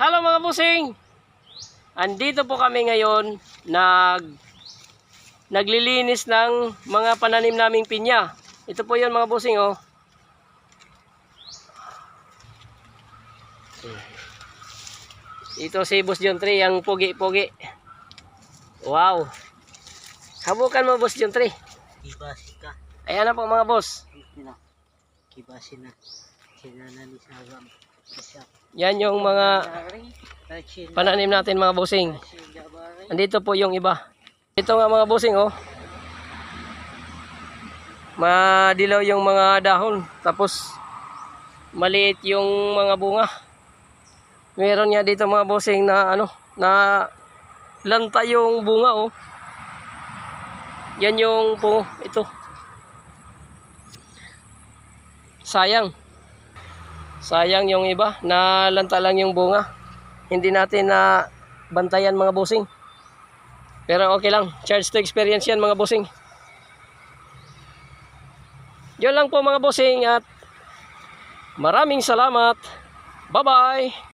Hello mga busing! Andito po kami ngayon nag naglilinis ng mga pananim naming pinya. Ito po 'yon mga busing oh. Ito si Boss John Tree, ang pogi-pogi. Wow. Habukan mo Boss John Tree. Kibasi ka. Ayan na po mga boss. Kibasi na. Sinana ni Sagam. Isa. Yan yung mga pananim natin mga Jabari. Andito po yung iba. Ito nga mga busing oh. Madilaw yung mga dahon. Tapos maliit yung mga bunga. Meron nga dito mga busing na ano, na lanta yung bunga oh. Yan yung po ito. Sayang. Sayang yung iba na lanta lang yung bunga. Hindi natin na bantayan mga busing. Pero okay lang. Charge to experience yan mga bossing. Yun lang po mga bossing at maraming salamat. Bye-bye!